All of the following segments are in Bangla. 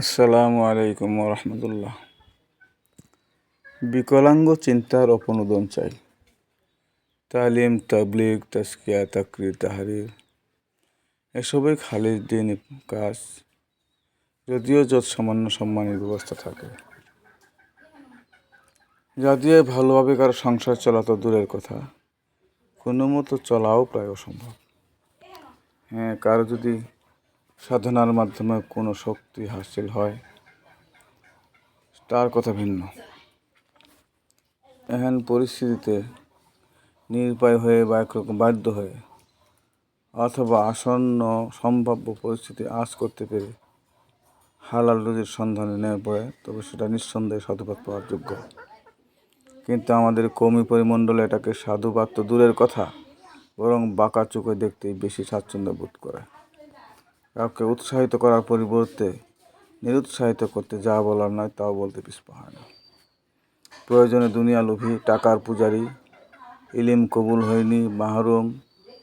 আসসালামু আলাইকুম রহমতুল্লাহ বিকলাঙ্গ চিন্তার অপনোদন চাই। তালিম, তাবলিগ তাস্কিয়া তাকরির, তাহারির, এসবই খালির দিন কাজ, যদিও যত সামান্য সম্মানের ব্যবস্থা থাকে। যা দিয়ে ভালোভাবে কারও সংসার চলা তো দূরের কথা, কোনো মতো চলাও প্রায় অসম্ভব। হ্যাঁ কারও যদি সাধনার মাধ্যমে কোনো শক্তি হাসিল হয়। তার কথা ভিন্ন। এহেন পরিস্থিতিতে নিরুপায় হয়ে বা একরকম বাধ্য হয়ে অথবা আসন্ন সম্ভাব্য পরিস্থিতি আজ করতে পেরে হালাল রুজির সন্ধানে নেমে পড়ে, তবে সেটা নিঃসন্দেহে সাধুবাদ পাওয়ার যোগ্য। কিন্তু আমাদের কমি পরিমণ্ডলে এটাকে সাধুবাদ তো দূরের কথা বরং বাঁকা চোখে দেখতেই বেশি স্বাচ্ছন্দ্য বোধ করে। কাউকে উৎসাহিত করার পরিবর্তে নিরুৎসাহিত করতে যা বলার নয়, তাও বলতে পিছপা হয় না। প্রয়োজনে দুনিয়া লোভী, টাকার পূজারি, ইলিম কবুল হয়নি, মাহরুম,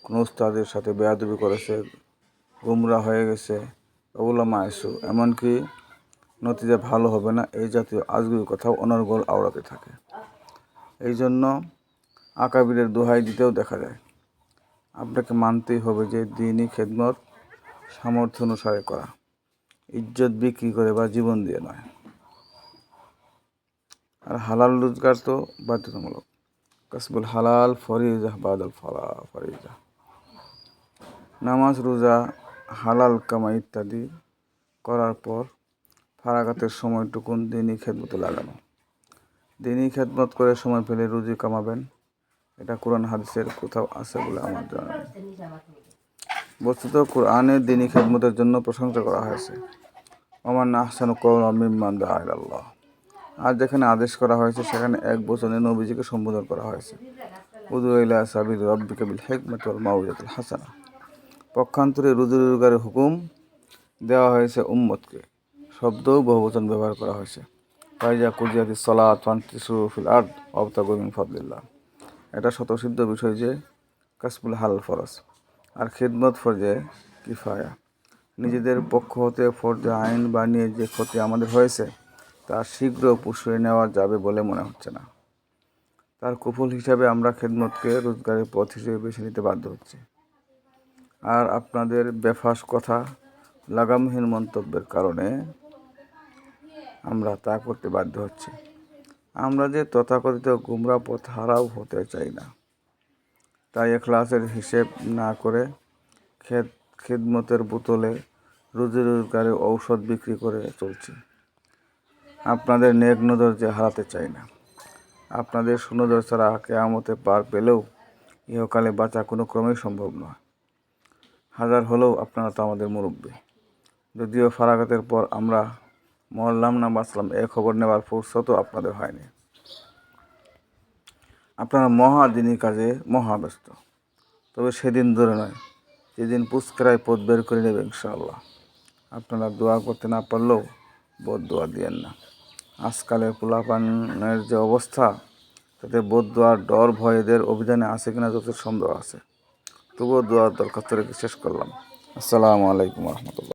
কোনো উস্তাদের সাথে বেয়াদবি করেছে, গুমরা হয়ে গেছে, ওগুলো মায়েসু। এমনকি নতিজা ভালো হবে না, এই জাতীয় আজগুবি কথাও অনর্গল আওড়াতে থাকে। এই জন্য আকাবিরের দোহাই দিতেও দেখা যায়। আপনাকে মানতেই হবে যে দিনই খেদমত সামর্থ্য অনুসারে করা। ইজ্জত বিক্রি করে বা জীবন দিয়ে নয়। আর হালাল রোজগার তো বাধ্যতামূলক। কাসবুল হালাল ফরিজা বাদল ফলা, ফরিজা। নামাজ, রোজা, হালাল কামা ইত্যাদি করার পর ফারাগাতের সময়টুকুন দিনই খেদমতে লাগানো। দিনই খেদমত করে সময় পেলে রুজি কামাবেন। এটা কোরআন হাদিসের কোথাও আছে বলে আমার জানা নেই। বস্তুত কোরআনের দিনই খেদমতের জন্য প্রশংসা করা হয়েছে। আমার আহসান কৌল মিম্মান আল্লাহ আর যেখানে আদেশ করা হয়েছে, সেখানে এক বছরে নবীজিকে সম্বোধন করা হয়েছে। হাসানা। পক্ষান্তরে রুজু হুকুম দেওয়া হয়েছে উম্মতকে। শব্দও বহুবচন ব্যবহার করা হয়েছে। ফাইজা কুজিয়াতি সলাত ফান্তিসুফিল আর্দ অবতা গোবিন ফদলিল্লাহ। এটা স্বতঃসিদ্ধ বিষয় যে কাসবুল হাল ফরজ। আর খেদমত ফরজে কিফায়া। নিজেদের পক্ষ হতে ফরজে আইন বানিয়ে যে ক্ষতি আমাদের হয়েছে, তা শীঘ্র পুষিয়ে নেওয়া যাবে বলে মনে হচ্ছে না। তার কুফল হিসাবে আমরা খেদমতকে রোজগারের পথ হিসেবে বেছে নিতে বাধ্য হচ্ছি। আর আপনাদের বেফাস কথা, লাগামহীন মন্তব্যের কারণে আমরা তা করতে বাধ্য হচ্ছি। আমরা যে তথাকথিত গুমরা পথ হারাও হতে চাই না। তাই এখলাসের হিসেব না করে খেদ, খেদমতের বোতলে রুজি রোজগারে ঔষধ বিক্রি করে চলছি। আপনাদের নেক নজর যে হারাতে চাই না। আপনাদের সুনজর ছাড়া কেয়ামতে পার পেলেও ইহকালে বাঁচা কোনো ক্রমেই সম্ভব নয়। হাজার হলেও আপনারা তো আমাদের মুরব্বী। যদিও ফারাগাতের পর আমরা মরলাম না, বাঁচলাম, এ খবর নেওয়ার ফুরসতও আপনাদের হয়নি। আপনারা মহা দিনই কাজে মহা ব্যস্ত। তবে সেদিন ধরে নয়, যেদিন পুস্করায় পথ বের করে নেবে ইনশাআল্লাহ। আপনারা দোয়া করতে না পারলেও বোধ দোয়া দিয়েন না। আজকালের পোলাপানের যে অবস্থা, তাতে বোধ দোয়ার ডর ভয় এদের অভিযানে আছে কিনা যত সন্দেহ আছে। তবুও দোয়ার দরখাস্ত রেখে শেষ করলাম। আসসালামু আলাইকুম রহমতুল্লাহ।